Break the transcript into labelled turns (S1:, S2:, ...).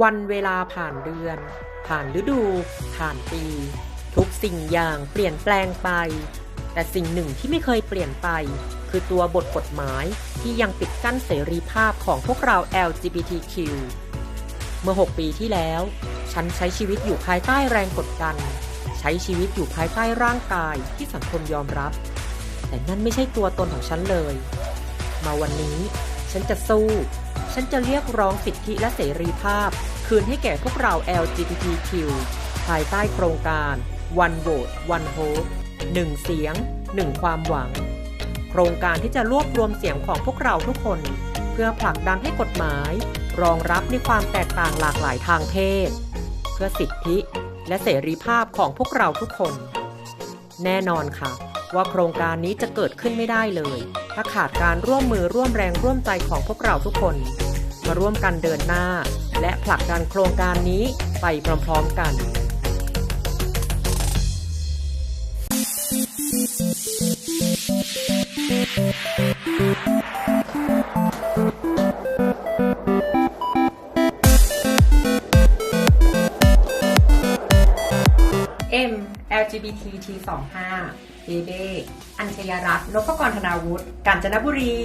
S1: วันเวลาผ่านเดือน ผ่านฤดู ผ่านปี ทุกสิ่งอย่างเปลี่ยนแปลงไป แต่สิ่งหนึ่งที่ไม่เคยเปลี่ยนไป คือตัวบทกฎหมายที่ยังปิดกั้นเสรีภาพของพวกเรา LGBTQ เมื่อ 6 ปีที่แล้ว ฉันใช้ชีวิตอยู่ภายใต้แรงกดดัน ใช้ชีวิตอยู่ภายใต้ร่างกายที่สังคมยอมรับ แต่นั่นไม่ใช่ตัวตนของฉันเลย มาวันนี้ ฉันจะสู้ ฉันจะเรียกร้องสิทธิและเสรีภาพ คืนให้แก่พวกเรา LGBTQ ภายใต้โครงการ One Vote One Hope หนึ่งเสียงหนึ่งความหวัง โครงการที่จะรวบรวมเสียงของพวกเราทุกคน เพื่อผลักดันให้กฎหมาย รองรับในความแตกต่างหลากหลายทางเพศ เพื่อสิทธิและเสรีภาพของพวกเราทุกคน แน่นอนค่ะ ว่าโครงการนี้จะเกิดขึ้นไม่ได้เลย ถ้าขาดการร่วมมือร่วมแรงร่วมใจของพวกเราทุกคน มาร่วมกันเดินหน้า และผลักดันโครงการนี้ไปพร้อมๆกัน M LGBT T 25 เบเบ้อัญชยรัตน์นพกรธนาวุฒิกาญจนบุรี